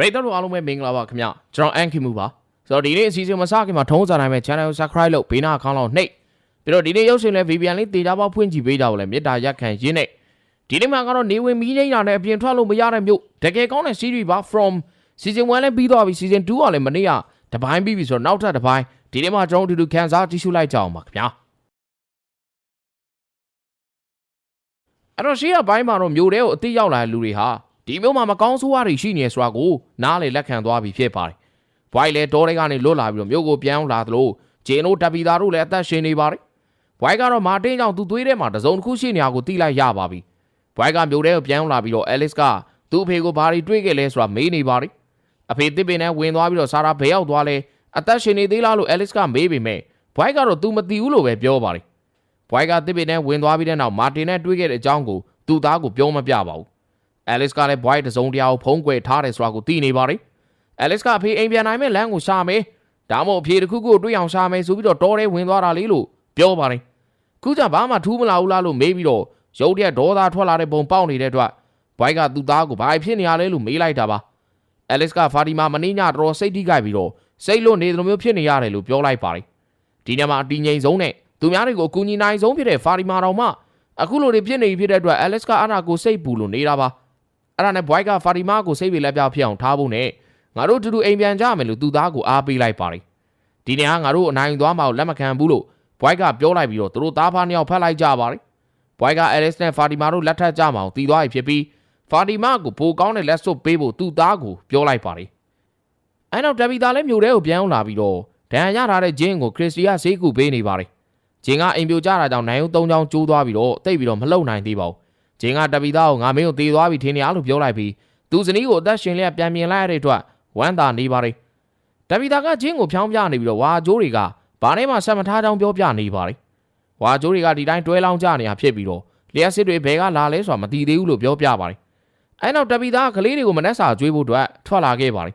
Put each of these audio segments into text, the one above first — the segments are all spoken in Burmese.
ပရိသတ်တို့အားလုံးပဲမင်္ဂလာပါခင်ဗျကျွန်တော်အန်ခီမူပါဆိုတော့ဒီနေ့အစီအစဉ်မစခင်မှာထုံးစံတိုင်းပဲ channel ကို subscribe လုပ်ဘေးနာအကောင့်လောက်နှိပ်ပြီးတော့ဒီနေ့ရုပ်ရှင်လဲ VPN လေးတေချာပေါက်ဖွင့်ကြည့်ပေးကြပါလဲမေတ္တာရက်ခံရင်းနဲ့ဒီနေ့မှာကတော့နေဝင်မီးငိမ့်တာနဲ့အပြင်ထွက်လို့မရတဲ့မြို့တကယ်ကောင်းတဲ့ series ပါ from season 1လည်းပြီးသွားပြီ season 2ကလည်းမနေ့ကတပိုင်းပြီးပြီဆိုတော့နောက်ထပ်တစ်ပိုင်းဒီနေ့မှာကျွန်တော်တို့အတူတူခန်းစားကြည့်ရှုလိုက်ကြအောင်ပါခင်ဗျာအဲ့တော့ရှေ့ကဘိုင်းမှာတော့မြို့ထဲကိုအသိရောက်လာတဲ့လူတွေဟာ ဒီမြို့မှာမကောင်းဆိုးဝါးတွေရှိနေဆိုတာကိုနားလေလက်ခံသွားပြီဖြစ်ပါတယ်။ဘွိုင်လည်းတောထဲကနေလွတ်လာပြီးတော့မြို့ကိုပြန်လာသလိုဂျင်းတို့တပ်ပီသားတို့လည်းအသက်ရှင်နေပါတယ်။ဘွိုင်ကတော့မာတင်းကြောင့်သူ့သွေးထဲမှာတစုံတစ်ခုရှိနေတာကိုသိလိုက်ရပါပြီ။ဘွိုင်ကမြို့ထဲကိုပြန်လာပြီးတော့အဲလစ်ကသူ့အဖေကိုဘာတွေတွေ့ခဲ့လဲဆိုတာမေးနေပါတယ်။အဖေတစ်ပင်နဲ့ဝင်သွားပြီးတော့ဆာရာဘယ်ရောက်သွားလဲအသက်ရှင်နေသေးလားလို့အဲလစ်ကမေးပေမဲ့ဘွိုင်ကတော့သူမသိဘူးလို့ပဲပြောပါတယ်။ဘွိုင်ကတစ်ပင်နဲ့ဝင်သွားပြီးတဲ့နောက်မာတင်နဲ့တွေ့ခဲ့တဲ့အကြောင်းကိုသူ့သားကိုပြောမပြပါဘူး။ အဲလစ်ကလည်းဘွိုက်တစ်စုံတရာကိုဖုံးကွယ်ထားတယ်ဆိုတာကိုသိနေပါတယ်။အဲလစ်ကအဖေအိမ်ပြန်နိုင်မဲ့လမ်းကိုရှာမယ်။ဒါမှမဟုတ်အဖေတစ်ခုခုကိုတွေ့အောင်ရှာမယ်ဆိုပြီးတော့တောထဲဝင်သွားတာလေးလို့ပြောပါတယ်။ခုကျဘာမှထူးမလာဘူးလားလို့မေးပြီးတော့ရုတ်တရက်ဒေါသထွက်လာတဲ့ပုံပေါက်နေတဲ့အတွက်ဘွိုက်ကသူ့သားကိုဘာဖြစ်နေရလဲလို့မေးလိုက်တာပါ။အဲလစ်ကဖာတီမာမင်းညတော်တော်စိတ်ထိကြိုက်ပြီးတော့စိတ်လွတ်နေတယ်လို့မျိုးဖြစ်နေရတယ်လို့ပြောလိုက်ပါတယ်။ဒီညမှာအတီငိမ်ဆုံးနဲ့သူများတွေကိုအကူအညီနိုင်ဆုံးဖြစ်တဲ့ဖာတီမာတော်မှအခုလိုတွေဖြစ်နေပြီဖြစ်တဲ့အတွက်အဲလစ်ကအနာကိုစိတ်ပူလို့နေတာပါ။ အဲ့ဒါနဲ့ဘွိုက်ကဖာတီမာကိုစိတ်ပြေလက်ပြဖြစ်အောင်ထားဖို့နဲ့ငါတို့အတူတူအိမ်ပြန်ကြမယ်လို့သူ့သားကိုအားပေးလိုက်ပါတယ်ဒီနေ့ကငါတို့အနိုင်သွားမှာကိုလက်မခံဘူးလို့ဘွိုက်ကပြောလိုက်ပြီးတော့သူတို့သားဖားနှစ်ယောက်ဖက်လိုက်ကြပါတယ်ဘွိုက်ကအဲလစ်နဲ့ဖာတီမာတို့လက်ထပ်ကြမှာကိုတည်သွားပြီဖြစ်ပြီးဖာတီမာကိုပိုကောင်းတဲ့လက်စွပ်ပေးဖို့သူ့သားကိုပြောလိုက်ပါတယ်အဲ့နောက်တပီသားလည်းမြို့ထဲကိုပြန်အောင်လာပြီးတော့ဒဏ်ရာရထားတဲ့ဂျင်းကိုခရစ်စတီယာဈေးကူပေးနေပါတယ်ဂျင်းကအိမ်ပြိုကျတာကြောင့်နိုင်ုံသုံးချောင်းကျိုးသွားပြီးတော့တိတ်ပြီးတော့မလှုပ်နိုင်သေးပါဘူး ဂျင်းကတပီသားကိုငါမင်းကိုတေသွားပြီထင်နေရလို့ပြောလိုက်ပြီးသူဇနီးကိုအသက်ရှင်လျက်ပြန်မြင်လိုက်ရတဲ့အတွက်ဝမ်းသာနေပါတယ်တပီသားကဂျင်းကိုဖြောင်းပြနေပြီးတော့ဝါဂျိုးတွေကဘာနဲ့မှဆက်မထားကြောင်းပြောပြနေပါတယ်ဝါဂျိုးတွေကဒီတိုင်းတွဲလောင်းကြနေတာဖြစ်ပြီးတော့လျှက်စစ်တွေဘဲကလာလဲဆိုတာမသိသေးဘူးလို့ပြောပြပါတယ်အဲနောက်တပီသားကကလေးတွေကိုမနှက်စာကျွေးဖို့အတွက်ထွက်လာခဲ့ပါတယ်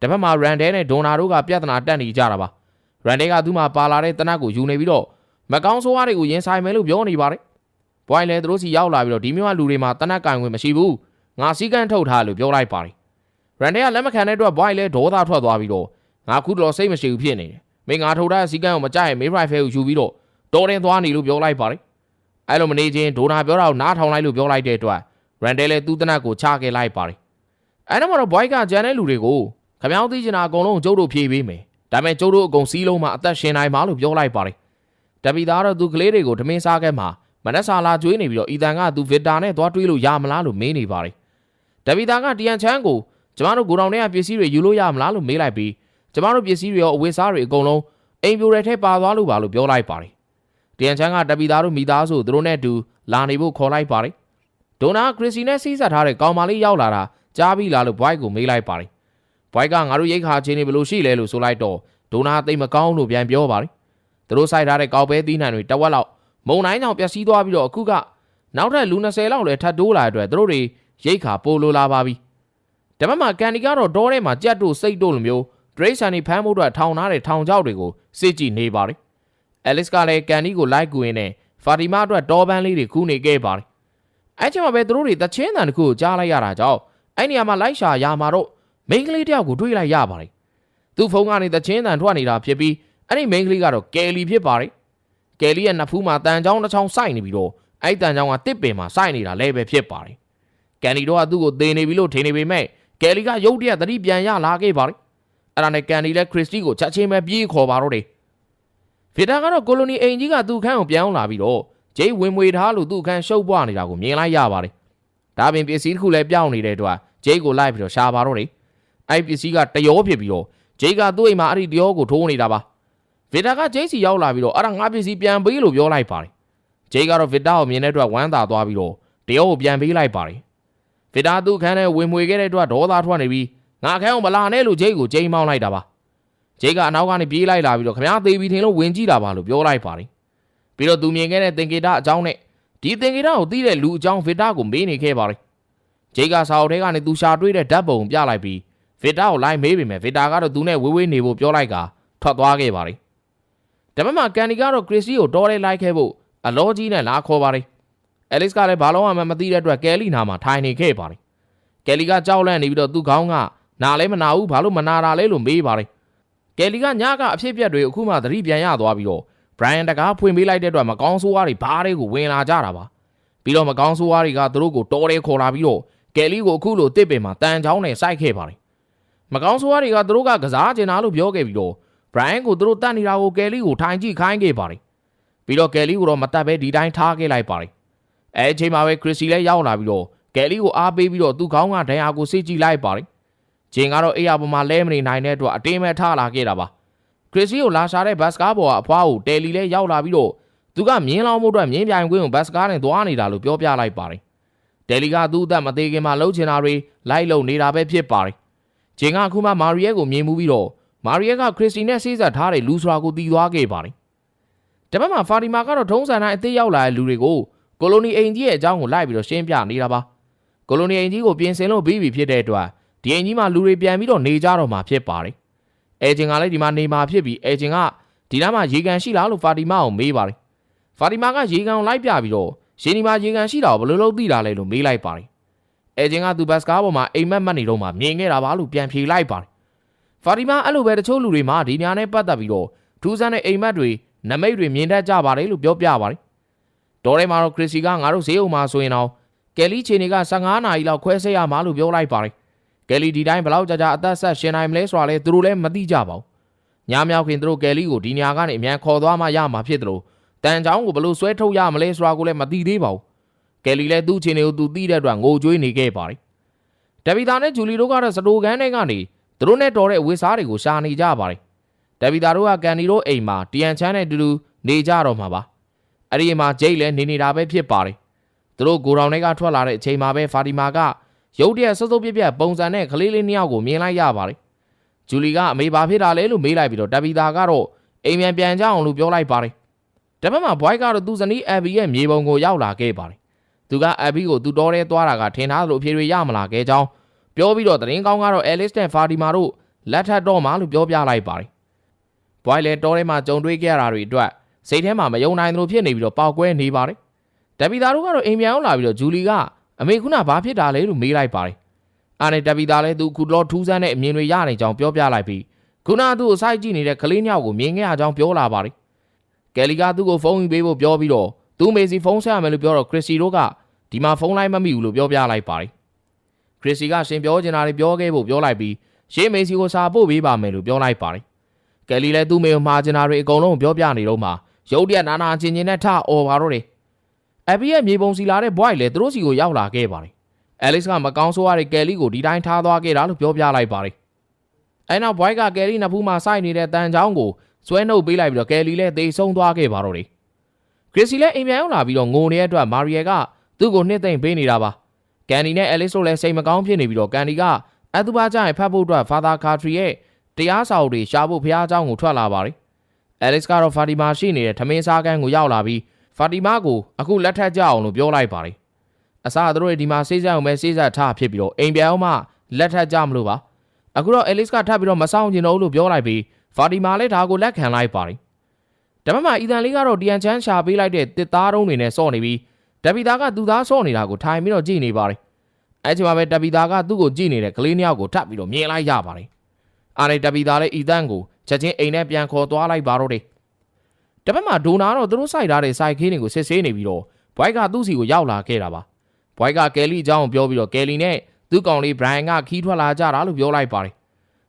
တစ်ဖက်မှာရန်ဒဲနဲ့ဒွန်နာတို့ကပြဿနာတက်နေကြတာပါရန်ဒဲကသူ့မှာပါလာတဲ့တနတ်ကိုယူနေပြီးတော့မကောင်းဆိုးဝါးတွေကိုရင်ဆိုင်မယ်လို့ပြောနေပါတယ် ဘွိုင်းလည်းသူတို့စီရောက်လာပြီးတော့ဒီမြို့ကလူတွေမှာတနက်ကင်ဝင်မရှိဘူးငါစီကန်းထုတ်ထားလို့ပြောလိုက်ပါတယ်ရန်တဲကလက်မခံတဲ့အတွက်ဘွိုင်းလည်းဒေါသထွက်သွားပြီးတော့ငါခုတော့စိတ်မရှိဘူးဖြစ်နေတယ်မင်းငါထုတ်ထားတဲ့စီကန်းကိုမကြိုက်ရင်မေးရိုက်ဖဲကိုယူပြီးတော့တော်တင်သွားနေလို့ပြောလိုက်ပါတယ်အဲ့လိုမနေချင်းဒိုနာပြောတာကိုနားထောင်လိုက်လို့ပြောလိုက်တဲ့အတွက်ရန်တဲလည်းသူ့တနက်ကိုချခဲ့လိုက်ပါတယ်အဲ့တော့မှတော့ဘွိုင်းကဂျန်တဲ့လူတွေကိုခမောင်းသိချင်တာအကုန်လုံးကျုပ်တို့ဖြေပေးမယ်ဒါပေမဲ့ကျုပ်တို့အကုန်စီးလုံးမှာအသက်ရှင်နိုင်မှာလို့ပြောလိုက်ပါတယ်တပီသားတော့သူကလေးတွေကိုဓမင်းစားခဲ့မှာ မနက်စာလာကျွေးနေပြီးတော့အီတန်ကသူဗစ်တာနဲ့သွားတွေးလို့ရမလားလို့မေးနေပါတယ်။ဒဗီတာကတီယန်ချန်ကိုကျမတို့ဂိုဒေါင်ထဲကပစ္စည်းတွေယူလို့ရမလားလို့မေးလိုက်ပြီးကျမတို့ပစ္စည်းတွေရောအဝတ်စားတွေအကုန်လုံးအိမ်ပြိုတဲ့ထဲပါသွားလို့ပါလို့ပြောလိုက်ပါတယ်။တီယန်ချန်ကဒဗီတာတို့မိသားစုသူတို့နဲ့အတူလာနေဖို့ခေါ်လိုက်ပါတယ်။ဒိုနာခရစ်စီနဲ့စီးဆက်ထားတဲ့ကောင်မလေးရောက်လာတာကြားပြီလားလို့ဘွိုက်ကိုမေးလိုက်ပါတယ်။ဘွိုက်ကငါတို့ရိတ်ခါချင်းနေဘလို့ရှိလဲလို့ဆိုလိုက်တော့ဒိုနာသိမ့်မကောင်းလို့ပြန်ပြောပါတယ်။သူတို့စိုက်ထားတဲ့ကောက်ပဲသီးနှံတွေတဝက်လောက် မုံတိုင်းကြောင့်ပျက်စီးသွားပြီးတော့အခုကနောက်ထပ်လူ20လောက်လည်းထပ်တိုးလာတဲ့အတွက်သူတို့တွေရိတ်ခါပိုလိုလာပါပြီ။ဒါပေမဲ့ကန်ဒီကတော့ဒေါ်ထဲမှာကြက်တို့စိတ်တို့လိုမျိုးဒရိတ်ဆန်နေဖမ်းဖို့အတွက်ထောင်ထားတဲ့ထောင်ချောက်တွေကိုစစ်ကြည့်နေပါတယ်။အဲလစ်ကလည်းကန်ဒီကိုလိုက်ကူရင်းနဲ့ဖာတီမာအတွက်တောပန်းလေးတွေခူးနေခဲ့ပါတယ်။အဲချိန်မှာပဲသူတို့တွေတချင်းတန်တစ်ခုကိုကြားလိုက်ရတာကြောင့်အဲ့နေရာမှာလိုက်ရှာရမှာတော့မိန်းကလေးတယောက်ကိုတွေ့လိုက်ရပါတယ်။သူ့ဖုန်းကနေတချင်းတန်ထွက်နေတာဖြစ်ပြီးအဲ့ဒီမိန်းကလေးကတော့ကယ်လီဖြစ်ပါတယ်။ ကယ်လီရဲ့နဖူးမှာတန်ချောင်းတစ်ချောင်းစိုက်နေပြီးတော့အဲ့တန်ချောင်းကတစ်ပင်မှာစိုက်နေတာလည်းပဲဖြစ်ပါတယ်။ကန်ဒီတော့ကသူ့ကိုသေနေပြီလို့ထင်နေပေမဲ့ကယ်လီကရုတ်တရက်သတိပြန်ရလာခဲ့ပါတယ်။အဲ့ဒါနဲ့ကန်ဒီလည်းခရစ်စတီကိုချက်ချင်းပဲပြေးခေါ်ပါတော့တယ်။ဗီတာကတော့ကိုလိုနီအိမ်ကြီးကသူ့ခန်းကိုပြန်အောင်လာပြီးတော့ဂျိတ်ဝင်မွေထားလို့သူ့ခန်းရှုပ်ပွားနေတာကိုမြင်လိုက်ရပါတယ်။ဒါပြင်ပစ္စည်းတစ်ခုလည်းပြောင်းနေတဲ့အတွက်ဂျိတ်ကိုလိုက်ပြီးတော့ရှာပါတော့တယ်။အဲ့ပစ္စည်းကတရောဖြစ်ပြီးတော့ဂျိတ်ကသူ့အိမ်မှာအဲ့ဒီတရောကိုထိုးနေတာပါ။ ဗစ်တာကဂျိတ်စီရောက်လာပြီးတော့အဲ့ဒါငါပစ္စည်းပြန်ပေးလို့ပြောလိုက်ပါတယ်ဂျိတ်ကတော့ဗစ်တာကိုမြင်တဲ့အတွက်ဝမ်းသာသွားပြီးတော့တယောကိုပြန်ပေးလိုက်ပါတယ်ဗစ်တာသူ့ခန်းထဲဝင်မွေခဲ့တဲ့အတွက်ဒေါသထွက်နေပြီးငါခန်းအောင်မလာနဲ့လို့ဂျိတ်ကိုချိန်မောင်းလိုက်တာပါဂျိတ်ကအနောက်ကနေပြေးလိုက်လာပြီးတော့ခမရသေးပြီထင်လို့ဝင်ကြည့်တာပါလို့ပြောလိုက်ပါတယ်ပြီးတော့သူမြင်ခဲ့တဲ့သင်္ကေတအကြောင်းနဲ့ဒီသင်္ကေတကိုသိတဲ့လူအကြောင်းဗစ်တာကိုမေးနေခဲ့ပါတယ်ဂျိတ်ကစာအုပ်ထဲကနေသူရှာတွေ့တဲ့ဓာတ်ပုံပြလိုက်ပြီးဗစ်တာကိုလိုက်မေးပေမဲ့ဗစ်တာကတော့သူနဲ့ဝေးဝေးနေဖို့ပြောလိုက်ကထွက်သွားခဲ့ပါတယ် ဒါပေမဲ့ကန်ဒီကတော့ခရစ်စီကိုတော်ရဲလိုက်ခဲ့ဖို့အလောကြီးနဲ့လာခေါ်ပါတယ်။အဲလစ်ကလည်းဘာလို့မှမသိတဲ့အတွက်ကယ်လီနာမှာထိုင်နေခဲ့ပါတယ်။ကယ်လီကကြောက်လန့်နေပြီးတော့သူ့ခေါင်းကနားလဲမနာဘူးဘာလို့မနာတာလဲလို့မေးပါတယ်ကယ်လီကညကအဖြစ်ပြက်တွေအခုမှသတိပြန်ရသွားပြီးတော့ဘရိုင်ယန်တကားဖွင့်ပေးလိုက်တဲ့အတွက်မကောင်းဆိုးဝါးတွေဘားတွေကိုဝင်လာကြတာပါပြီးတော့မကောင်းဆိုးဝါးတွေကသူတို့ကိုတော်တယ်ခေါ်လာပြီးတော့ကယ်လီကိုအခုလိုတစ်ပင်မှာတန်ချောင်းနဲ့စိုက်ခဲ့ပါတယ်မကောင်းဆိုးဝါးတွေကသူတို့ကကစားကျင်တာလို့ပြောခဲ့ပြီးတော့ ဘရိုင်ယန်ကိုသူတို့တတ်နေတာကိုကယ်လီကိုထိုင်ကြည့်ခိုင်းခဲ့ပါတယ်ပြီးတော့ကယ်လီကိုတော့မတတ်ပဲဒီတိုင်းထားခဲ့လိုက်ပါတယ်အဲအချိန်မှာပဲခရစ်စီလည်းရောက်လာပြီးတော့ကယ်လီကိုအားပေးပြီးတော့သူ့ခေါင်းကဒဏ်ရာကိုစိတ်ကြည့်လိုက်ပါတယ်ဂျင်ကတော့အေးရပေါ်မှာလဲမနေနိုင်တဲ့အတွက်အတင်းမဲ့ထားလာခဲ့တာပါခရစ်စီကိုလာရှာတဲ့ဘတ်စကားဘောကအဖွားကိုတယ်လီလဲရောက်လာပြီးတော့သူကမြင်းလောင်းမှုအတွက်မြင်းပြိုင်ခွင်းကိုဘတ်စကားနဲ့သွားနေတာလို့ပြောပြလိုက်ပါတယ်တယ်လီကသူ့အသက်မသေးခင်မှာလှုပ်ချင်တာတွေလိုက်လုံနေတာပဲဖြစ်ပါတယ်ဂျင်ကအခုမှမာရီယက်ကိုမြင်မှုပြီးတော့ မာရီယက်ကခရစ်စီနဲ့ဆေးဆက်ထားတဲ့လူဆိုတာကိုတီးသွားခဲ့ပါတယ်တပတ်မှာဖာတီမာကတော့ထုံးစံတိုင်းအသေးရောက်လာတဲ့လူတွေကိုကိုလိုနီအိမ်ကြီးရဲ့အကြောင်းကိုလိုက်ပြီးတော့ရှင်းပြနေတာပါကိုလိုနီအိမ်ကြီးကိုပြင်ဆင်လို့ပြီးပြီဖြစ်တဲ့အတွက်ဒီအိမ်ကြီးမှာလူတွေပြန်ပြီးတော့နေကြတော့မှာဖြစ်ပါတယ်အဲဂျင်ကလည်းဒီမှာနေမှာဖြစ်ပြီးအဲဂျင်ကဒီနားမှာရေကန်ရှိလားလို့ဖာတီမာကိုမေးပါတယ်ဖာတီမာကရေကန်ကိုလိုက်ပြပြီးတော့ရှင်ဒီမှာရေကန်ရှိတာကိုဘယ်လိုလုပ်သိတာလဲလို့မေးလိုက်ပါတယ်အဲဂျင်ကသူဘတ်စကားပေါ်မှာအိမ်မက်မက်နေတော့မှမြင်ခဲ့တာပါလို့ပြန်ဖြေလိုက်ပါတယ် ဖာတီမာအဲ့လိုပဲတချို့လူတွေမှာဒီညာနဲ့ပတ်သက်ပြီးတော့ထူးဆန်းတဲ့အိမ်မက်တွေနမိတ်တွေမြင်တတ်ကြပါတယ်လို့ပြောပြပါတယ်တော်ထဲမှာတော့ခရစ်စီကငါတို့ဈေးုံမှာဆိုရင်တော့ကယ်လီချီနေက15နာရီလောက်ခွဲဆက်ရမှာလို့ပြောလိုက်ပါတယ်ကယ်လီဒီတိုင်းဘလောက်ကြာကြာအသက်ဆက်ရှင်နိုင်မလဲဆိုတာလဲသူတို့လည်းမသိကြပါဘူးညမြောက်ခင်သူတို့ကယ်လီကိုဒီညာကနေအမြန်ခေါ်သွားမှရမှာဖြစ်တယ်လို့တန်ချောင်းကိုဘလို့ဆွဲထုတ်ရမလဲဆိုတာကိုလည်းမသိသေးပါဘူးကယ်လီလည်းသူ့ချင်းတွေကိုသူသိတဲ့အတွက်ငိုကြွေးနေခဲ့ပါတယ်ဒဗီတာနဲ့ဂျူလီတို့ကတော့စတိုကန်တွေကနေ သူတို့နဲ့တော်တဲ့ဝေစားတွေကိုရှာနေကြပါတယ်ဒဗီတာတို့ကကန်နီတို့အိမ်မှာတီယန်ချမ်းနဲ့တူတူနေကြတော့မှာပါအဲ့ဒီမှာဂျိတ်လည်းနေနေတာပဲဖြစ်ပါတယ်သူတို့ကိုရောင်တွေကထွက်လာတဲ့အချိန်မှာပဲဖာတီမာကရုတ်တရက်ဆုပ်ဆုပ်ပြက်ပြက်ပုံစံနဲ့ကလေးလေးနှစ်ယောက်ကိုမြင်လိုက်ရပါတယ်ဂျူလီကအမေဘာဖြစ်တာလဲလို့မေးလိုက်ပြီးတော့ဒဗီတာကတော့အိမ်ပြန်ပြန်ကြအောင်လို့ပြောလိုက်ပါတယ်တပတ်မှာဘွိုက်ကတော့သူ့ဇနီးအဘီရဲ့မြေပုံကိုရောက်လာခဲ့ပါတယ်သူကအဘီကိုသူ့တော်ထဲသွားတာကထင်ထားသလိုအဖြေတွေရမလာခဲ့ကြောင်း ပြောပြီးတော့သတင်းကောင်းကတော့အဲလစ်နဲ့ဖာတီမာတို့လက်ထပ်တော့မှလို့ပြောပြလိုက်ပါတယ်ဘွိုက်လည်းတော်ထဲမှာကြုံတွေ့ခဲ့ရတာတွေအတွက်စိတ်ထဲမှာမယုံနိုင်သလိုဖြစ်နေပြီးတော့ပေါက်ကွဲနေပါတယ်ဒဗီတာတို့ကတော့အိမ်ပြန်ရောက်လာပြီးတော့ဂျူလီကအမေခုနဘာဖြစ်တာလဲလို့မေးလိုက်ပါတယ်အာနဲ့ဒဗီတာလည်းသူခုတော့ထူးဆန်းတဲ့အမြင်တွေရနေကြောင်းပြောပြလိုက်ပြီးခုနသူ့ကိုစိုက်ကြည့်နေတဲ့ကလေးညောက်ကိုမြင်ခဲ့ရကြောင်းပြောလာပါတယ်ကယ်လီကသူ့ကိုဖုန်းယူပေးဖို့ပြောပြီးတော့သူ့မေစီဖုန်းဆက်ရမယ်လို့ပြောတော့ခရစ်စီတို့ကဒီမှာဖုန်းလိုင်းမမိဘူးလို့ပြောပြလိုက်ပါတယ် ခရစ်စီကရှင်ပြောချင်တာတွေပြောခဲ့ဖို့ပြောလိုက်ပြီးရှင်းမေစီကိုစာပို့ပေးပါမယ်လို့ပြောလိုက်ပါတယ်ကယ်လီလည်းသူ့မေကိုမှားချင်တာတွေအကုန်လုံးပြောပြနေတော့မှရုတ်တရက်နာနာချင်းချင်းနဲ့ထအော်ပါတော့တယ်အဘီရဲ့မြေပုံစီလာတဲ့ဘွိုက်လည်းသူတို့စီကိုရောက်လာခဲ့ပါတယ်အဲလစ်ကမကောင်းဆိုးရတဲ့ကယ်လီကိုဒီတိုင်းထားသွားခဲ့တာလို့ပြောပြလိုက်ပါတယ်အဲနောက်ဘွိုက်ကကယ်လီနှစ်ဖူးမှာစိုက်နေတဲ့တန်ချောင်းကိုဆွဲနှုတ်ပေးလိုက်ပြီးတော့ကယ်လီလည်းသေဆုံးသွားခဲ့ပါတော့တယ်ခရစ်စီလည်းအိမ်ပြန်ရောက်လာပြီးတော့ငိုနေတဲ့အတွက်မာရီယယ်ကသူ့ကိုနှစ်သိမ့်ပေးနေတာပါ ကန်ဒီနဲ့အဲလစ်တို့လည်းစိတ်မကောင်းဖြစ်နေပြီးတော့ကန်ဒီကအတူပါကြရင်ဖတ်ဖို့အတွက်ဖာသာကာထရီရဲ့တရားစာအုပ်တွေရှာဖို့ဖះအကြောင်းကိုထွက်လာပါတယ်အဲလစ်ကတော့ဖာတီမာရှိနေတဲ့ထမင်းစားကန်းကိုရောက်လာပြီးဖာတီမာကိုအခုလက်ထပ်ကြအောင်လို့ပြောလိုက်ပါတယ်အစားသူတို့ရဲ့ဒီမှာစေးစားအောင်ပဲစေးစားထားဖြစ်ပြီးတော့အိမ်ပြောင်းမှလက်ထပ်ကြမလို့ပါအခုတော့အဲလစ်ကထပ်ပြီးတော့မဆောင်ကျင်တော့လို့ပြောလိုက်ပြီးဖာတီမာလည်းဒါကိုလက်ခံလိုက်ပါတယ်ဒါမှမဟုတ်အီသန်လေးကတော့ဒီယန်ချန်ရှာပေးလိုက်တဲ့တစ်သားတုံးတွေနဲ့စော့နေပြီး ဒဗီတာကသူ့သားစော့နေတာကိုထိုင်ပြီးတော့ကြည့်နေပါတယ်အဲချိန်မှာပဲဒဗီတာကသူ့ကိုကြည့်နေတဲ့ကလေးနှစ်ယောက်ကိုထပ်ပြီးတော့မြင်လိုက်ရပါတယ်အားနဲ့ဒဗီတာလည်းအီသန်ကိုချက်ချင်းအိမ်နဲ့ပြန်ခေါ်သွားလိုက်ပါတော့တယ်တပတ်မှာဒိုနာတော့သူတို့စိုက်ထားတဲ့စိုက်ခင်းတွေကိုစစ်ဆေးနေပြီးတော့ဘွိုက်ကသူ့စီကိုရောက်လာခဲ့တာပါဘွိုက်ကကယ်လီအကြောင်းပြောပြီးတော့ကယ်လီနဲ့သူ့ကောင်လေးဘရိုင်ကခီးထွက်လာကြတာလို့ပြောလိုက်ပါတယ်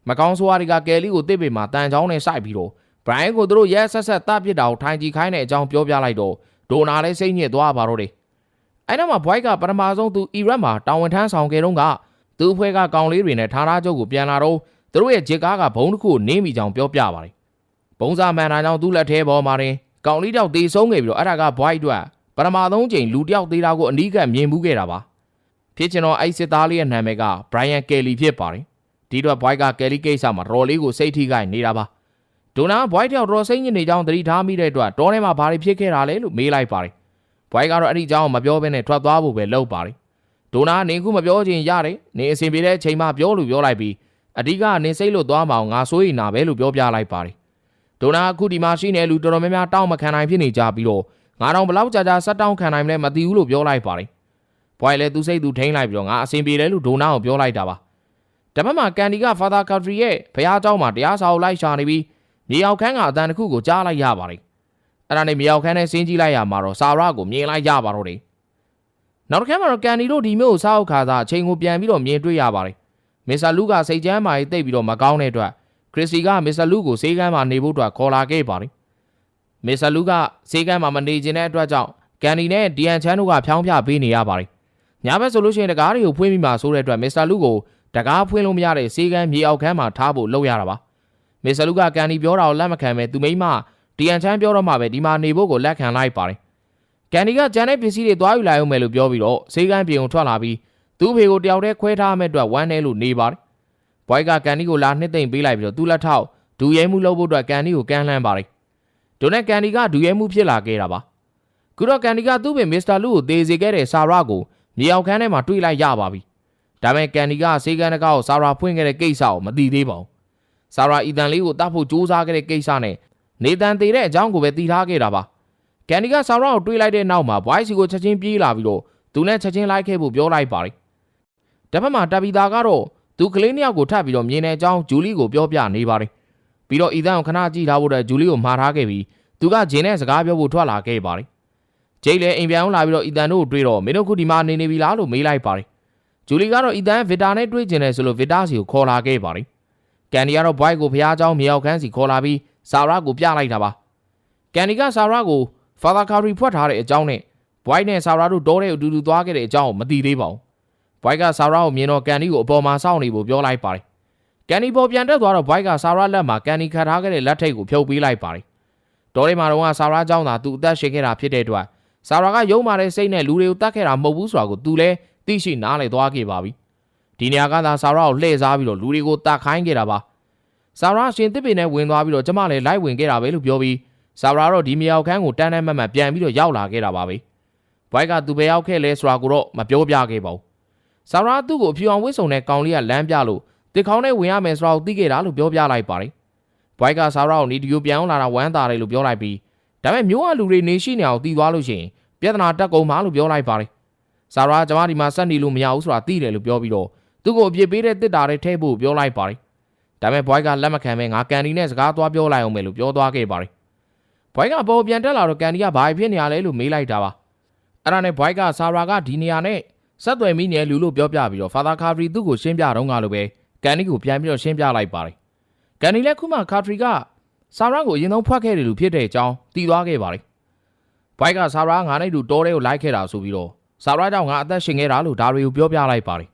မကောင်းဆိုးဝါးတွေကကယ်လီကိုတစ်ပေမှာတန်ချောင်းနဲ့စိုက်ပြီးတော့ဘရိုင်ကိုသူတို့ရဲဆက်ဆက်တပ်ပစ်တာကိုထိုင်ကြည့်ခိုင်းတဲ့အကြောင်းပြောပြလိုက်တော့ဒိုနာလည်းစိတ်ညစ်သွားပါတော့တယ် အဲ့နောက်မှာဘွိုက်ကပထမဆုံးသူအီရတ်မှာတာဝန်ထမ်းဆောင်ခဲ့တော့ကသူ့အဖွဲ့ကကောင်လေးတွေနဲ့ဌာနချုပ်ကိုပြန်လာတော့သူတို့ရဲ့ဂျစ်ကားကဘုံတစ်ခုကိုနင်းမိကြောင်းပြောပြပါတယ်ဘုံစာမှန်တာကြောင့်သူ့လက်ထဲပေါ်မှာတင်ကောင်လေးတယောက်တေဆုံးခဲ့ပြီးတော့အဲ့ဒါကဘွိုက်အတွက်ပထမဆုံးချိန်လူတယောက်သေးတာကိုအနီးကပ်မြင်မှုခဲ့တာပါဖြစ်ချင်တော့အဲ့စစ်သားလေးရဲ့နာမည်ကဘရိုင်ယန်ကယ်လီဖြစ်ပါတယ်ဒီတော့ဘွိုက်ကကယ်လီကိစ္စမှာတော်လေးကိုစိတ်ထိခိုက်နေတာပါဒိုနာဘွိုက်တယောက်တော်စိတ်ညစ်နေကြောင်းသတိထားမိတဲ့အတွက်တောထဲမှာဘာတွေဖြစ်ခဲ့တာလဲလို့မေးလိုက်ပါတယ် ဘွိုက်ကတော့အဲ့ဒီအကြောင်းမပြောဘဲနဲ့ထွက်သွားဖို့ပဲလုပ်ပါတယ်ဒိုနာနေခုမပြောချင်ရတယ်နေအစဉ်ပြေတဲ့အချိန်မှပြောလို့ပြောလိုက်ပြီးအဓိကနေစိတ်လို့သွားမအောင်ငါစိုးရိမ်တာပဲလို့ပြောပြလိုက်ပါတယ်ဒိုနာအခုဒီမှာရှိနေလူတော်တော်များများတောင်းမခံနိုင်ဖြစ်နေကြပြီးတော့ငါတော့ဘလောက်ကြာကြာဆက်တောင်းခံနိုင်မလဲမသိဘူးလို့ပြောလိုက်ပါတယ်။ဘွိုင်လည်းသူစိတ်သူထိန်းလိုက်ပြီးတော့ငါအဆင်ပြေတယ်လို့ဒိုနာကိုပြောလိုက်တာပါ။တပတ်မှာကန်ဒီက Father Country ရဲ့ဘုရားကျောင်းမှာတရားစာအုပ်လိုက်ရှာနေပြီးမြေအောင်ခန်းကအတန်တစ်ခုကိုကြားလိုက်ရပါတယ် အဲ့ဒါနဲ့မြေအောင်ခန်းနဲ့ဆင်းကြည့်လိုက်ရမှာတော့စာရကိုမြင်လိုက်ရပါတော့တယ်နောက်တစ်ခါမှာတော့ကန်ဒီတို့ဒီမျိုးကိုစာအုပ်ခါသာအချိန်ကိုပြန်ပြီးတော့မြင်တွေ့ရပါတယ်မစ္စတာလူကစိတ်ချမ်းမာရေးတိတ်ပြီးတော့မကောင်းတဲ့အတွက်ခရစ်စီကမစ္စတာလူကိုစေးကမ်းမှာနေဖို့အတွက်ခေါ်လာခဲ့ပါတယ်မစ္စတာလူကစေးကမ်းမှာမနေခြင်းတဲ့အတွက်ကြောင့်ကန်ဒီနဲ့ဒီအန်ချန်တို့ကဖျောင်းဖျပေးနေရပါတယ်ညဘက်ဆိုလို့ရှိရင်တကားတွေကိုဖွင့်ပြီးမှဆိုတဲ့အတွက်မစ္စတာလူကိုတကားဖွင့်လို့မရတဲ့စေကန်းမြေအောက်ခန်းမှာထားဖို့လုပ်ရတာပါမစ္စလူကကန်ဒီပြောတာကိုလက်မခံပဲသူမိမ ဒီအန်ချမ်းပြောတော့မှပဲဒီမှာနေဖို့ကိုလက်ခံလိုက်ပါတယ်ကန်ဒီကဂျန်တဲ့ပစ္စည်းတွေသွားယူလိုက်အောင်မယ်လို့ပြောပြီးတော့စေကန်းပြင်ကိုထွက်လာပြီးသူ့ဖေကိုတယောက်တည်းခွဲထားမဲ့အတွက်ဝမ်းနေလို့နေပါတယ်ဘွိုက်ကကန်ဒီကိုလာနှစ်သိမ့်ပေးလိုက်ပြီးတော့သူ့လက်ထောက်ဒူရဲမှုလုပ်ဖို့အတွက်ကန်ဒီကိုကမ်းလှမ်းပါတယ်ဒိုနဲ့ကန်ဒီကဒူရဲမှုဖြစ်လာခဲ့တာပါခုတော့ကန်ဒီကသူ့ပင်မစ္စတာလူကိုသေစေခဲ့တဲ့ဆာရကိုမြေအောက်ခန်းထဲမှာတွေ့လိုက်ရပါပြီဒါပေမဲ့ကန်ဒီကစေကန်တကားကိုဆာရာဖွင့်ခဲ့တဲ့ကိစ္စကိုမသိသေးပါဘူးဆာရာအီတန်လေးကိုတတ်ဖို့ကြိုးစားခဲ့တဲ့ကိစ္စနဲ့ နေတန်သေးတဲ့အကြောင်းကိုပဲသိထားခဲ့တာပါကန်ဒီကဆာရာကိုတွေးလိုက်တဲ့နောက်မှာဘွိုင်းစီကိုချက်ချင်းပြေးလာပြီးတော့သူနဲ့ချက်ချင်းလိုက်ခဲ့ဖို့ပြောလိုက်ပါတယ်တစ်ဖက်မှာတပီတာကတော့သူကလေးနှစ်ယောက်ကိုထပ်ပြီးတော့မြင်တဲ့အကြောင်းဂျူလီကိုပြောပြနေပါတယ်ပြီးတော့အီတန်ကိုခဏကြည့်ထားဖို့အတွက်ဂျူလီကိုမှားထားခဲ့ပြီးသူကဂျင်းနဲ့စကားပြောဖို့ထွက်လာခဲ့ပါတယ်ဂျိတ်လည်းအိမ်ပြန်လာပြီးတော့အီတန်တို့ကိုတွေ့တော့မင်းတို့ခုဒီမှာနေနေပြီလားလို့မေးလိုက်ပါတယ်ဂျူလီကတော့အီတန်ဗီတာနဲ့တွေ့ကျင်တယ်ဆိုလို့ဗီတာစီကိုခေါ်လာခဲ့ပါတယ်။ကန်ဒီကတော့ဘွိုက်ကိုဖျားเจ้าမြေအောင်ခန်းစီခေါ်လာပြီး ဆာရာကိုပြလိုက်တာပါကန်ဒီကဆာရာကိုဖာသာကာရီဖွက်ထားတဲ့အကြောင်းနဲ့ဘွိုက်နဲ့ဆာရာတို့တောထဲကိုအတူတူသွားခဲ့တဲ့အကြောင်းကိုမသိသေးပါဘူးဘွိုက်ကဆာရာကိုမြင်တော့ကန်ဒီကိုအပေါ်မှာစောင့်နေဖို့ပြောလိုက်ပါတယ်ကန်ဒီပေါ်ပြန်တက်သွားတော့ဘွိုက်ကဆာရာလက်မှာကန်ဒီခတ်ထားခဲ့တဲ့လက်ထိပ်ကိုဖြုတ်ပေးလိုက်ပါတယ်တော်ရဲမှာတော့ဆာရာကြောင့်သာသူအသက်ရှင်ခဲ့တာဖြစ်တဲ့အတွက်ဆာရာကယုံမာတဲ့စိတ်နဲ့လူတွေကိုတတ်ခဲ့တာမဟုတ်ဘူးဆိုတာကိုသူလည်းသိရှိနားလည်သွားခဲ့ပါပြီဒီနေရာကသာဆာရာကိုလှည့်စားပြီးတော့လူတွေကိုတတ်ခိုင်းခဲ့တာပါ။ ဆာရာရှင်တစ်ပင်နဲ့ဝင်သွားပြီးတော့ကျမလည်းလိုက်ဝင်ခဲ့တာပဲလို့ပြောပြီးဆာရာတော့ဒီမြောက်ခန်းကိုတန်းတန်းမတ်မတ်ပြန်ပြီးတော့ရောက်လာခဲ့တာပါပဲဘွိုက်ကသူပဲရောက်ခဲ့လဲဆိုတာကိုတော့မပြောပြခဲ့ပါဘူးဆာရာသူ့ကိုအဖြူအောင်ဝစ်စုံတဲ့ကောင်လေးကလမ်းပြလို့တစ်ခေါင်းနဲ့ဝင်ရမယ်ဆိုတာကိုသိခဲ့တာလို့ပြောပြလိုက်ပါတယ်ဘွိုက်ကဆာရာကိုနေဒီယိုပြန်အောင်လာတာဝမ်းသာတယ်လို့ပြောလိုက်ပြီးဒါပေမဲ့မျိုးအလူတွေနေရှိနေအောင်တည်သွားလို့ရှိရင်ပြဿနာတက်ကုန်မှာလို့ပြောလိုက်ပါတယ်ဆာရာကျမဒီမှာဆက်နေလို့မရဘူးဆိုတာသိတယ်လို့ပြောပြီးတော့သူ့ကိုအပြစ်ပေးတဲ့တစ်တာတွေထဲဖို့ပြောလိုက်ပါတယ် ဒါပေမဲ့ဘွိုက်ကလက်မခံပဲငါကန်ဒီနဲ့စကားသွားပြောလိုက်အောင်မယ်လို့ပြောသွားခဲ့ပါတယ်ဘွိုက်ကပေါ်ပြန်တက်လာတော့ကန်ဒီကဘာဖြစ်နေရလဲလို့မေးလိုက်တာပါအဲ့ဒါနဲ့ဘွိုက်ကဆာရာကဒီနေရာနဲ့ဆက်သွယ်မိနေလူလို့ပြောပြပြီးတော့ဖာသာကာဖရီသူ့ကိုရှင်းပြတော့ငါလိုပဲကန်ဒီကိုပြန်ပြီးတော့ရှင်းပြလိုက်ပါတယ်ကန်ဒီလည်းခုမှကာဖရီကဆာရာကိုအရင်ဆုံးဖွက်ခဲ့တယ်လို့ဖြစ်တဲ့အကြောင်းသိသွားခဲ့ပါတယ်ဘွိုက်ကဆာရာငါနဲ့တူတောထဲကိုလိုက်ခဲ့တာဆိုပြီးတော့ဆာရာကြောင့်ငါအသက်ရှင်ခဲ့တာလို့ဒါတွေကိုပြောပြလိုက်ပါတယ်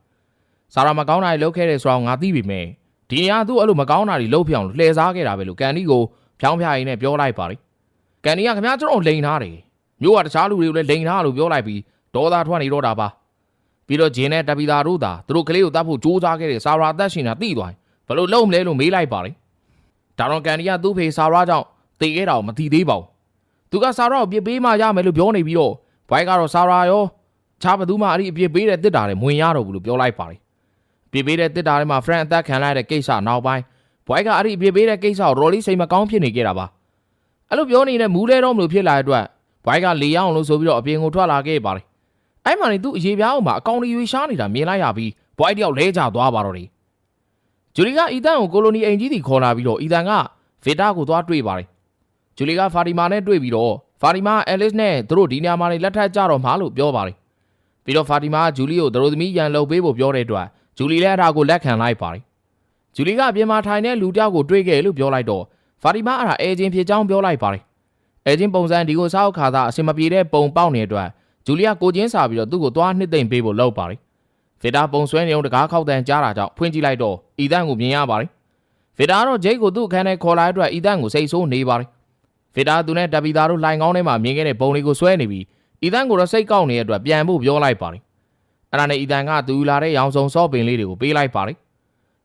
ဆာရာမကောင်းတာတွေလုပ်ခဲ့တယ်ဆိုတော့ငါသိပြီမယ် ဒီအရာသူ့အဲ့လိုမကောင်းတာတွေလုပ်ပြအောင်လှည့်စားခဲ့တာပဲလို့ကန်ဒီကိုဖြောင်းဖြားရင်းနဲ့ပြောလိုက်ပါတယ်ကန်ဒီကခင်ဗျားကျွန်တော်လိန်ထားတယ်မျိုးကတခြားလူတွေကိုလည်းလိန်ထားလို့ပြောလိုက်ပြီးဒေါသထွက်နေတော့တာပါပြီးတော့ဂျင်းနဲ့တပီတာတို့သာသူတို့ကလေးကိုတတ်ဖို့ကြိုးစားခဲ့တဲ့ဆာရာအသက်ရှင်တာသိသွားဘယ်လိုလုပ်မလဲလို့မေးလိုက်ပါတယ်ဒါတော့ကန်ဒီကသူ့ဖေဆာရာကြောင့်တည်ခဲ့တာကိုမသိသေးပါဘူးသူကဆာရာကိုပြစ်ပေးမှရမယ်လို့ပြောနေပြီးတော့ဘိုက်ကတော့ဆာရာရောခြားဘသူမှအဲ့ဒီအပြစ်ပေးတဲ့တစ်တာတွေမဝင်ရတော့ဘူးလို့ပြောလိုက်ပါတယ် ပြစ်ပေးတဲ့တစ်တာတွေမှာ friend အသက်ခံလိုက်တဲ့ကိစ္စနောက်ပိုင်းဘွိုက်ကအဲ့ဒီပြစ်ပေးတဲ့ကိစ္စကိုရော်လေးစိတ်မကောင်းဖြစ်နေကြတာပါအဲ့လိုပြောနေတဲ့မူးလဲတော့မလို့ဖြစ်လာတဲ့အတွက်ဘွိုက်ကလေရအောင်လို့ဆိုပြီးတော့အပြင်ကိုထွက်လာခဲ့ပါတယ်အဲ့မှနေသူ့အရေးပြားအောင်မှာအကောင်တွေရွေရှားနေတာမြင်လိုက်ရပြီးဘွိုက်တယောက်လဲကျသွားပါတော့တယ်ဂျူလီကအီတန်ကိုကိုလိုနီအိမ်ကြီးတီခေါ်လာပြီးတော့အီတန်ကဗီတာကိုသွားတွေ့ပါတယ်ဂျူလီကဖာတီမာနဲ့တွေ့ပြီးတော့ဖာတီမာအဲလစ်နဲ့သူတို့ဒီနေရာမှာလက်ထပ်ကြတော့မှာလို့ပြောပါတယ်ပြီးတော့ဖာတီမာကဂျူလီကိုသူတို့သမီးရန်လုပ်ပေးဖို့ပြောတဲ့အတွက် ဂျူလီလည်းအထာကိုလက်ခံလိုက်ပါတယ်ဂျူလီကအပြင်မှာထိုင်တဲ့လူတယောက်ကိုတွေ့ခဲ့လို့ပြောလိုက်တော့ဖာတီမာအထာအဲချင်းဖြစ်ကြောင်းပြောလိုက်ပါတယ်အဲချင်းပုံစံဒီကိုစောက်ခါသာအစင်မပြေတဲ့ပုံပေါက်နေတဲ့အတွက်ဂျူလီကကိုချင်းစာပြီးတော့သူ့ကိုသွားနှစ်သိမ့်ပေးဖို့လုပ်ပါတယ်ဗီတာပုံဆွဲနေုံတကားခောက်တန်ကြားတာကြောင့်ဖွင့်ကြည့်လိုက်တော့အီတန်ကိုမြင်ရပါတယ်ဗီတာတော့ဂျိတ်ကိုသူ့အခန်းထဲခေါ်လာတဲ့အတွက်အီတန်ကိုစိတ်ဆိုးနေပါတယ်ဗီတာသူနဲ့တပီတာတို့လှိုင်ကောင်းထဲမှာမြင်ခဲ့တဲ့ပုံလေးကိုဆွဲနေပြီးအီတန်ကိုတော့စိတ်ကောက်နေတဲ့အတွက်ပြန်ဖို့ပြောလိုက်ပါတယ် အဲ့ဒါနဲ့အီတန်ကသူလာတဲ့ရောင်စုံစော့ပင်လေးတွေကိုပေးလိုက်ပါတယ်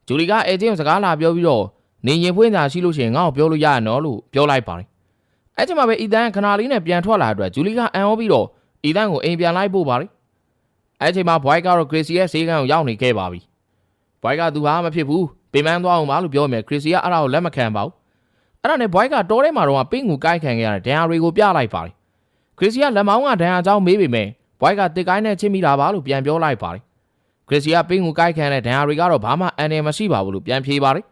ဂျူလီကအဲချင်းကိုစကားလာပြောပြီးတော့နေရင်ဖွင့်တာရှိလို့ရှိရင်ငါ့ကိုပြောလို့ရရနော်လို့ပြောလိုက်ပါတယ်အဲ့ချိန်မှာပဲအီတန်ခဏလေးနဲ့ပြန်ထွက်လာတဲ့အတွက်ဂျူလီကအံ့ဩပြီးတော့အီတန်ကိုအိမ်ပြန်လိုက်ပို့ပါတယ်အဲ့ချိန်မှာဘွိုက်ကတော့ဂရေစီရဲ့ဈေးကန်ကိုရောက်နေခဲ့ပါပြီဘွိုက်ကသူဟာမဖြစ်ဘူးပင်ပန်းသွားအောင်ပါလို့ပြောမယ်ဂရေစီကအဲ့ဒါကိုလက်မခံပါဘူးအဲ့ဒါနဲ့ဘွိုက်ကတောထဲမှာတော့ပင်းကိုကိုက်ခံခဲ့ရတဲ့ဒဏ်ရာတွေကိုပြလိုက်ပါတယ်ခရစ်စီကလက်မောင်းကဒဏ်ရာကြောင်းမေးပေမဲ့ ဘွိုက်ကတစ်ကိုင်းနဲ့ချစ်မိတာပါလို့ပြန်ပြောလိုက်ပါတယ်ခရစ်စီကပင်းကိုကိုက်ခံတဲ့ဒဏ်ရာတွေကတော့ဘာမှအန်ရမရှိပါဘူးလို့ပြန်ဖြေပါတယ်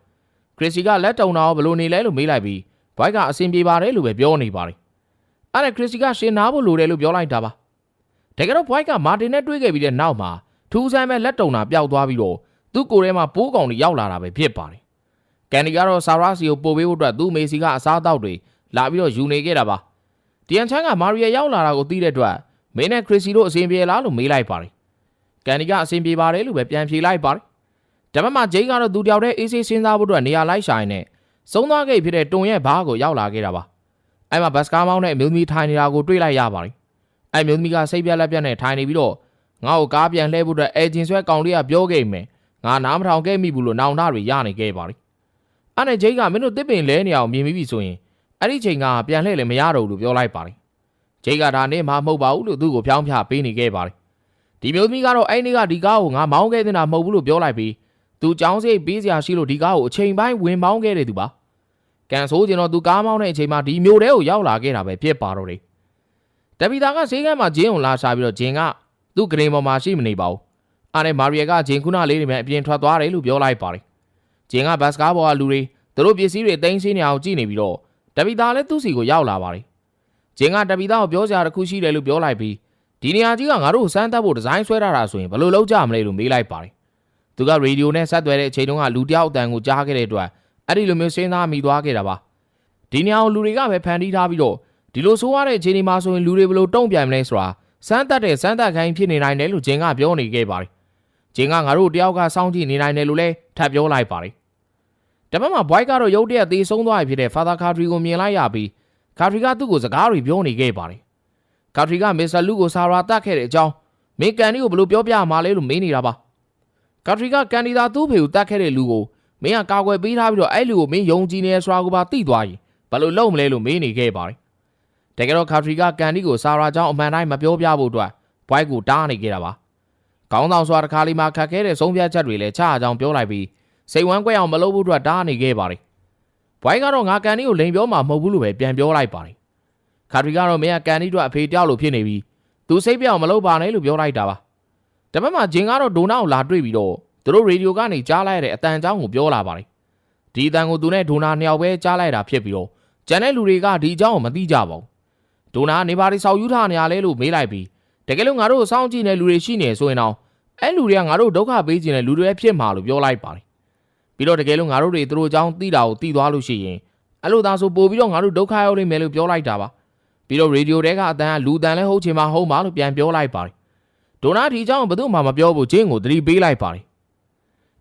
ခရစ်စီကလက်တုံတော့ဘလို့နေလဲလို့မေးလိုက်ပြီးဘွိုက်ကအဆင်ပြေပါတယ်လို့ပဲပြောနေပါတယ်အဲ့ဒါခရစ်စီကရှင်နာဖို့လိုတယ်လို့ပြောလိုက်တာပါတကယ်တော့ဘွိုက်ကမာတင်နဲ့တွေ့ခဲ့ပြီးတဲ့နောက်မှာထူးဆန်းပဲလက်တုံတာပျောက်သွားပြီးတော့သူ့ကိုယ်ထဲမှာပိုးကောင်တွေရောက်လာတာပဲဖြစ်ပါတယ်ကန်ဒီကတော့ဆာရာစီကိုပို့ပေးဖို့အတွက်သူ့မေစီကအစားအသောက်တွေလာပြီးတော့ယူနေခဲ့တာပါဒီအန်ချန်ကမာရီယာရောက်လာတာကိုသိတဲ့အတွက် မင်းနဲ့ခရစ်စီတို့အဆင်ပြေလားလို့မေးလိုက်ပါတယ်ကန်ဒီကအဆင်ပြေပါတယ်လို့ပဲပြန်ဖြေလိုက်ပါတယ်ဒါပေမဲ့ဂျိန်းကတော့သူတယောက်တည်းအေးဆေးစဉ်းစားဖို့အတွက်နေရာလိုက်ရှာရင်းနဲ့သုံးသွားခဲ့ဖြစ်တဲ့တုံရဲ့ဘားကိုရောက်လာခဲ့တာပါအဲ့မှာဘတ်စကားမောင်းနဲ့အမျိုးသမီးထိုင်နေတာကိုတွေ့လိုက်ရပါတယ်အဲ့မျိုးသမီးကစိတ်ပြက်လက်ပြက်နဲ့ထိုင်နေပြီးတော့ငါ့ကိုကားပြန်လှည့်ဖို့အတွက်အဲဂျင်ဆွဲကောင်လေးကပြောခဲ့မယ်ငါနားမထောင်ခဲ့မိဘူးလို့နောင်တတွေရနေခဲ့ပါတယ်အဲ့နဲ့ဂျိန်းကမင်းတို့တစ်ပင်လဲနေအောင်မြင်ပြီးပြီဆိုရင်အဲ့ဒီချိန်ကပြန်လှည့်လည်းမရတော့ဘူးလို့ပြောလိုက်ပါတယ် ဂျိန်းကဒါနဲ့မှမဟုတ်ပါဘူးလို့သူ့ကိုဖြောင်းဖြပေးနေခဲ့ပါတယ်ဒီမျိုးသမီးကတော့အဲ့ဒီကဒီကားကိုငါမောင်းခဲ့တဲ့တာမဟုတ်ဘူးလို့ပြောလိုက်ပြီးသူចောင်းစိတ်ပေးစရာရှိလို့ဒီကားကိုအချိန်ပိုင်းဝင်မောင်းခဲ့တဲ့သူပါကန်ဆိုးကျင်တော့သူကားမောင်းတဲ့အချိန်မှာဒီမျိုးတဲကိုရောက်လာခဲ့တာပဲဖြစ်ပါတော့တယ်တပီတာကဈေးကမ်းမှာဂျင်းကိုလာရှာပြီးတော့ဂျင်းကသူ့ဂရင်ပေါ်မှာရှိမနေပါဘူးအားနဲ့မာရီယာကဂျင်းခုနလေးတွေနဲ့အပြင်ထွက်သွားတယ်လို့ပြောလိုက်ပါတယ်ဂျင်းကဘတ်စကားပေါ်ကလူတွေသူတို့ပစ္စည်းတွေတင်းရှင်းနေအောင်ကြည့်နေပြီးတော့တပီတာလည်းသူ့စီကိုရောက်လာပါတယ် ဂျင်းကတပီတာကိုပြောစရာတစ်ခုရှိတယ်လို့ပြောလိုက်ပြီးဒီနေရာကြီးကငါတို့စမ်းသပ်ဖို့ဒီဇိုင်းဆွဲထားတာဆိုရင်ဘယ်လိုလုပ်ကြမလဲလို့မေးလိုက်ပါတယ်သူကရေဒီယိုနဲ့ဆက်သွယ်တဲ့အချိန်တုန်းကလူတယောက်အတန်ကိုကြားခဲ့တဲ့အတွက်အဲ့ဒီလိုမျိုးစဉ်းစားမိသွားခဲ့တာပါဒီနေရာကိုလူတွေကပဲဖန်တီးထားပြီးတော့ဒီလိုဆိုရတဲ့အခြေအနေမှာဆိုရင်လူတွေဘယ်လိုတုံ့ပြန်မလဲဆိုတာစမ်းသပ်တဲ့စမ်းသပ်ခိုင်းဖြစ်နေနိုင်တယ်လို့ဂျင်းကပြောနေခဲ့ပါတယ်ဂျင်းကငါတို့တယောက်ကစောင့်ကြည့်နေနိုင်တယ်လို့လည်းထပ်ပြောလိုက်ပါတယ်တပတ်မှာဘွိုက်ကတော့ရုတ်တရက်သေးဆုံးသွားပြီဖြစ်တဲ့ Father Kadri ကိုမြင်လိုက်ရပြီး Kadri ကသူ့ကိုစကားတွေပြောနေခဲ့ပါတယ် Kadri က Mr. Lu ကိုဆာရာတတ်ခဲ့တဲ့အကြောင်းမင်းကန်ဒီကိုဘယ်လိုပြောပြမှာလဲလို့မေးနေတာပါကာထရီကကန်ဒီသာသူ့ဖေကိုတတ်ခဲ့တဲ့လူကိုမင်းကကာကွယ်ပေးထားပြီးတော့အဲ့လူကိုမင်းယုံကြည်နေရဆိုတာကိုပါသိသွားရင်ဘယ်လိုလုပ်မလဲလို့မေးနေခဲ့ပါတယ်တကယ်တော့ကာထရီကကန်ဒီကိုဆာရာကြောင့်အမှန်တိုင်းမပြောပြဖို့အတွက်ဘွိုက်ကိုတားနေခဲ့တာပါခေါင်းဆောင်စွာတစ်ခါလေးမှခတ်ခဲတဲ့ဆုံးဖြတ်ချက်တွေလည်းချအကြောင်းပြောလိုက်ပြီးစိတ်ဝမ်းကွဲအောင်မလုပ်ဖို့အတွက်တားနေခဲ့ပါတယ် ဘွိုက်ကတော့ငါကန်ဒီကိုလိန်ပြောမှာမဟုတ်ဘူးလို့ပဲပြန်ပြောလိုက်ပါတယ်ခါထရီကတော့မင်းကကန်ဒီတို့အဖေတယောက်လိုဖြစ်နေပြီးသူစိတ်ပြောင်းမလုပ်ပါနဲ့လို့ပြောလိုက်တာပါတပတ်မှာဂျင်ကတော့ဒိုနာကိုလာတွေ့ပြီးတော့သူတို့ရေဒီယိုကနေကြားလိုက်ရတဲ့အတန်အကြောင်းကိုပြောလာပါတယ်ဒီအတန်ကိုသူနဲ့ဒိုနာနှစ်ယောက်ပဲကြားလိုက်တာဖြစ်ပြီးတော့ကျန်တဲ့လူတွေကဒီအကြောင်းကိုမသိကြပါဘူးဒိုနာကနေပါရီဆောက်ယူထားနေရလဲလို့မေးလိုက်ပြီးတကယ်လို့ငါတို့စောင့်ကြည့်နေလူတွေရှိနေဆိုရင်တော့အဲ့လူတွေကငါတို့ဒုက္ခပေးခြင်းနဲ့လူတွေဖြစ်မှာလို့ပြောလိုက်ပါတယ် ပြီးတော့တကယ်လို့ငါတို့တွေသူတို့အကြောင်းသိတာကိုသိသွားလို့ရှိရင်အဲ့လိုသားဆိုပို့ပြီးတော့ငါတို့ဒုက္ခရောက်လိမ့်မယ်လို့ပြောလိုက်တာပါပြီးတော့ရေဒီယိုတဲကအတန်ကလူတန်လဲဟုတ်ချင်မှဟုတ်မှာလို့ပြန်ပြောလိုက်ပါတယ်ဒိုနာဒီအကြောင်းဘယ်သူမှမပြောဘူးဂျင်းကိုသတိပေးလိုက်ပါတယ်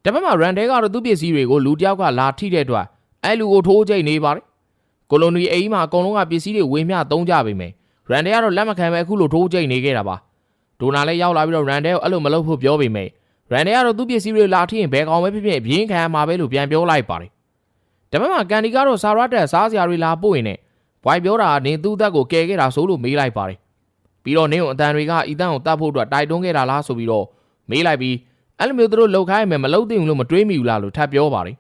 တပတ်မှာရန်တဲကတော့သူ့ပစ္စည်းတွေကိုလူတယောက်ကလာထိတဲ့အတွက်အဲ့လူကိုထိုးကျိတ်နေပါတယ်ကိုလိုနီအိမ်မှာအကုန်လုံးကပစ္စည်းတွေဝေမျှသုံးကြပေမယ့်ရန်တဲကတော့လက်မခံပဲအခုလိုထိုးကျိတ်နေခဲ့တာပါဒိုနာလည်းရောက်လာပြီးတော့ရန်တဲကိုအဲ့လိုမလုပ်ဖို့ပြောပေမယ့် ရန်တဲကတော့သူ့ပစ္စည်းတွေလာထိရင်ဘယ်ကောင်ပဲဖြစ်ဖြစ်ပြင်းခံရမှာပဲလို့ပြန်ပြောလိုက်ပါတယ်တပတ်မှာကန်ဒီကတော့ဆာရတက်စားစရာတွေလာပို့ရင်နဲ့ဘွိုင်ပြောတာနင်သူ့သက်ကိုကယ်ခဲ့တာဆိုလို့မေးလိုက်ပါတယ်ပြီးတော့နင်းကိုအတန်တွေကအီတန်ကိုတတ်ဖို့အတွက်တိုက်တွန်းခဲ့တာလားဆိုပြီးတော့မေးလိုက်ပြီးအဲ့လိုမျိုးသူတို့လှုပ်ခိုင်းမယ်မလှုပ်သိဘူးလို့မတွေးမိဘူးလားလို့ထပ်ပြောပါတယ်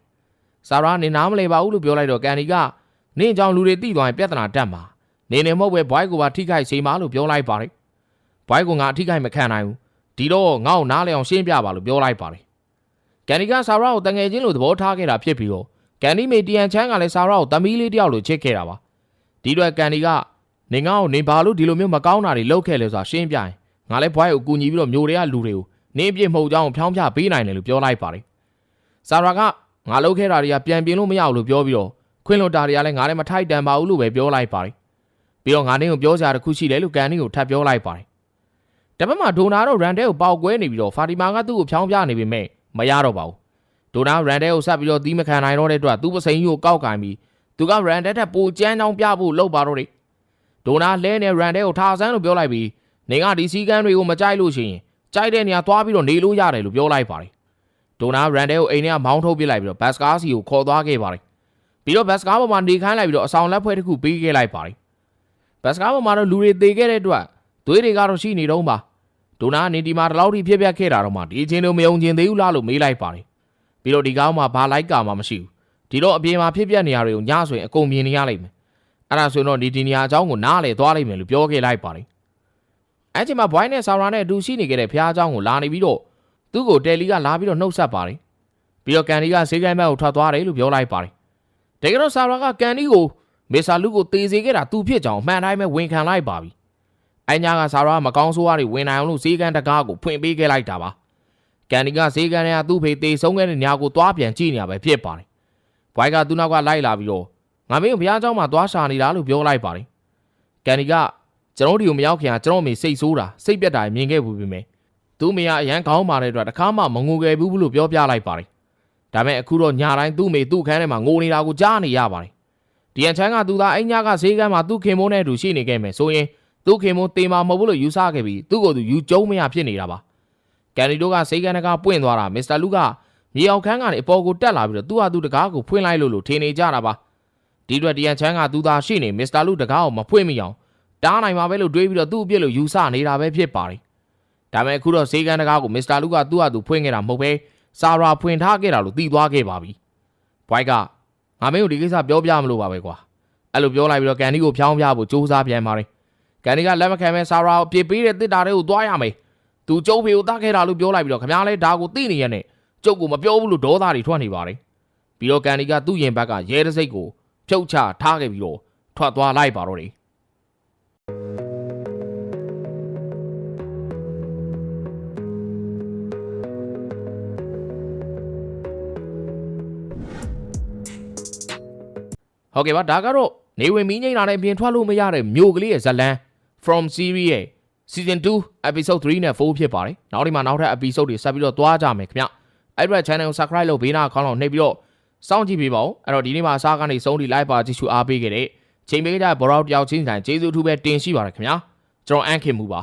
ဆာရာနေနားမလဲပါဘူးလို့ပြောလိုက်တော့ကန်ဒီကနင်းကြောင့်လူတွေတိသွားရင်ပြဿနာတက်မှာနေနေမဟုတ်ပဲဘွိုက်ကိုပါထိခိုက်စေမှာလို့ပြောလိုက်ပါတယ်ဘွိုက်ကငါအထိခိုက်မခံနိုင်ဘူး ဒီတော့ငါ့ကိုနားလဲအောင်ရှင်းပြပါလို့ပြောလိုက်ပါတယ်ကန်ဒီကဆာရာကိုတငယ်ချင်းလိုသဘောထားခဲ့တာဖြစ်ပြီးတော့ကန်ဒီမေတီယန်ချန်းကလည်းဆာရာကိုတမီးလေးတယောက်လိုချစ်ခဲ့တာပါဒီတော့ကန်ဒီကနေငါ့ကိုနေဘာလို့ဒီလိုမျိုးမကောင်းတာတွေလုပ်ခဲ့လဲဆိုတာရှင်းပြရင်ငါလည်းဘွိုက်ကိုကူညီပြီးတော့မျိုးတွေကလူတွေကိုနေပြစ်မှုတ်ကြောင်းဖြောင်းပြပေးနိုင်တယ်လို့ပြောလိုက်ပါတယ်။ဆာရာကငါလုပ်ခဲ့တာတွေကပြန်ပြင်လို့မရဘူးလို့ပြောပြီးတော့ခွင်းလွန်တာတွေကလည်းငါလည်းမထိုက်တန်ပါဘူးလို့ပဲပြောလိုက်ပါတယ်။ပြီးတော့ငါနေကိုပြောစရာတစ်ခုရှိတယ်လို့ကန်နီကိုထပ်ပြောလိုက်ပါတယ်။ တပတ်မှာဒိုနာတော့ရန်တဲကိုပေါက်ကွဲနေပြီးတော့ဖာတီမာကသူ့ကိုဖြောင်းပြနေပေမဲ့မရတော့ပါဘူး။ဒိုနာရန်တဲကိုဆက်ပြီးတော့သီးမခံနိုင်တော့တဲ့အတွက်သူ့ပစိန်ကြီးကိုကောက်ကင်ပြီးသူကရန်တဲထက်ပိုကြမ်းကြောင်းပြဖို့လုပ်ပါတော့တယ်။ဒိုနာလဲနေရန်တဲကိုထားဆန်းလို့ပြောလိုက်ပြီးနေကဒီစီကန်းတွေကိုမကြိုက်လို့ရှိရင်ကြိုက်တဲ့နေရာသွားပြီးတော့နေလို့ရတယ်လို့ပြောလိုက်ပါတယ်ဒိုနာရန်ဒဲကိုအိမ်ထဲကမောင်းထုတ်ပစ်လိုက်ပြီးတော့ဘတ်စကားစီကိုခေါ်သွားခဲ့ပါတယ်ပြီးတော့ဘတ်စကားပေါ်မှာနေခိုင်းလိုက်ပြီးတော့အဆောင်လက်ဖွဲတစ်ခုပေးခဲ့လိုက်ပါတယ်ဘတ်စကားပေါ်မှာတော့လူတွေသေခဲ့တဲ့အတွက်သွေးတွေကတော့ရှိနေတော့ပါ ဒိုနာကနေဒီမှာဒီလောက်ထိဖြစ်ပြခဲ့တာတော့မှဒီအချင်းလိုမယုံကျင်သေးဘူးလားလို့မေးလိုက်ပါတယ်ပြီးတော့ဒီကောင်မှဘာလိုက်ကာမှမရှိဘူးဒီတော့အပြင်မှာဖြစ်ပြနေရတွေကိုညဆိုရင်အကုန်မြင်နေရလိမ့်မယ်အဲ့ဒါဆိုရင်တော့ဒီဒီနေရာအကြောင်းကိုနားလေသွားလိုက်မယ်လို့ပြောခဲ့လိုက်ပါတယ်အဲ့ချိန်မှာဘွိုင်းနဲ့ဆာရာနဲ့အတူရှိနေခဲ့တဲ့ဖះအကြောင်းကိုလာနေပြီးတော့သူ့ကိုတယ်လီကလာပြီးတော့နှုတ်ဆက်ပါတယ်ပြီးတော့ကန်ဒီကဈေးကိုင်းဘက်ကိုထွက်သွားတယ်လို့ပြောလိုက်ပါတယ်တကယ်တော့ဆာရာကကန်ဒီကိုမေဆာလူကိုတေစေခဲ့တာသူဖြစ်ကြောင်အမှန်တိုင်းပဲဝန်ခံလိုက်ပါပြီ အညာကဆာရာကမကောင်းဆိုးရတွေဝင်နိုင်အောင်လို့ဈေးကမ်းတကားကိုဖွင့်ပေးခဲ့လိုက်တာပါကန်ဒီကဈေးကမ်းထဲကသူ့ဖေတေဆုံးခဲ့တဲ့ညကိုသွားပြန်ကြည့်နေရပဲဖြစ်ပါတယ်ဘွိုက်ကသူ့နောက်ကလိုက်လာပြီးတော့ငါမင်းကိုဘုရားเจ้าမှာသွားရှာနေတာလို့ပြောလိုက်ပါတယ်ကန်ဒီကကျွန်တော်ဒီကိုမရောက်ခင်ကကျွန်တော်အမေစိတ်ဆိုးတာစိတ်ပြက်တာမြင်ခဲ့ဘူးပြီမယ်သူ့မေကအရန်ကောင်းပါတဲ့အတွက်တခါမှမငိုခဲ့ဘူးလို့ပြောပြလိုက်ပါတယ်ဒါပေမဲ့အခုတော့ညတိုင်းသူ့မေသူ့ခန်းထဲမှာငိုနေတာကိုကြားနေရပါတယ်ဒီအချမ်းကသူသားအိမ်ညာကဈေးကမ်းမှာသူ့ခင်မိုးနဲ့အတူရှိနေခဲ့မယ်ဆိုရင် သူ့ခင်မိုးတေမာမဟုတ်ဘူးလို့ယူဆခဲ့ပြီးသူ့ကိုယ်သူယူကျုံမရဖြစ်နေတာပါကန်ဒီတို့ကဈေးကမ်းကပွင့်သွားတာမစ္စတာလူကမြေအောင်ခန်းကနေအပေါ်ကိုတက်လာပြီးတော့သူ့ဟာသူ့တကားကိုဖွင့်လိုက်လို့လို့ထင်နေကြတာပါဒီအတွက်ဒီအချမ်းကသူသားရှိနေမစ္စတာလူတကားကိုမဖွင့်မိအောင်တားနိုင်မှာပဲလို့တွေးပြီးတော့သူ့အပြစ်လို့ယူဆနေတာပဲဖြစ်ပါတယ်။ဒါပေမဲ့အခုတော့ဈေးကန်းတကားကိုမစ္စတာလူကသူ့ဟာသူဖွင့်ခဲ့တာမဟုတ်ပဲဆာရာဖွင့်ထားခဲ့တာလို့သိသွားခဲ့ပါပြီ။ဘွိုက်ကငါမင်းကိုဒီကိစ္စပြောပြမလို့ပါပဲကွာ။အဲ့လိုပြောလိုက်ပြီးတော့ကန်ဒီကိုဖြောင်းပြဖို့စူးစမ်းပြန်ပါတယ်။ ကန်ဒီကလက်မခံမဲ့ဆာရာကိုအပြစ်ပေးတဲ့တစ်တာတွေကိုသွားရမယ်။သူကျုပ်ဖေကိုတတ်ခဲ့တာလို့ပြောလိုက်ပြီးတော့ခမားလဲဒါကိုသိနေရတဲ့ကျုပ်ကိုမပြောဘူးလို့ဒေါသတွေထွက်နေပါတယ်။ပြီးတော့ကန်ဒီကသူ့ရင်ဘက်ကရဲတစိတ်ကိုဖြုတ်ချထားခဲ့ပြီးတော့ထွက်သွားလိုက်ပါတော့တယ်ဟုတ်ကဲ့ပါဒါကတော့နေဝင်မီးငိမ့်လာတဲ့အပြင်ထွက်လို့မရတဲ့မြို့ကလေးရဲ့ဇတ်လန် from series ရဲ့ season 2 episode 3နဲ့4ဖြစ်ပါတယ်နောက်ဒီမှာနောက်ထပ် episode တွေဆက်ပြီးတော့သွားကြမယ်ခင်ဗျအဲ့ဒီ channel ကို subscribe လုပ်ဘေးနားခေါင်းလောက်နှိပ်ပြီးတော့စောင့်ကြည့်ပေးပါဦးအဲ့တော့ဒီနေ့မှာအစားကနေစုံဒီ live ပါကြည့်ရှုအားပေးခဲ့တဲ့ချိန်ပေးကြတဲ့ဘောရောတယောက်ချင်းဆိုင်ကျေးဇူးအထူးပဲတင်ရှိပါတယ်ခင်ဗျာကျွန်တော်အန်ခင်မူပါ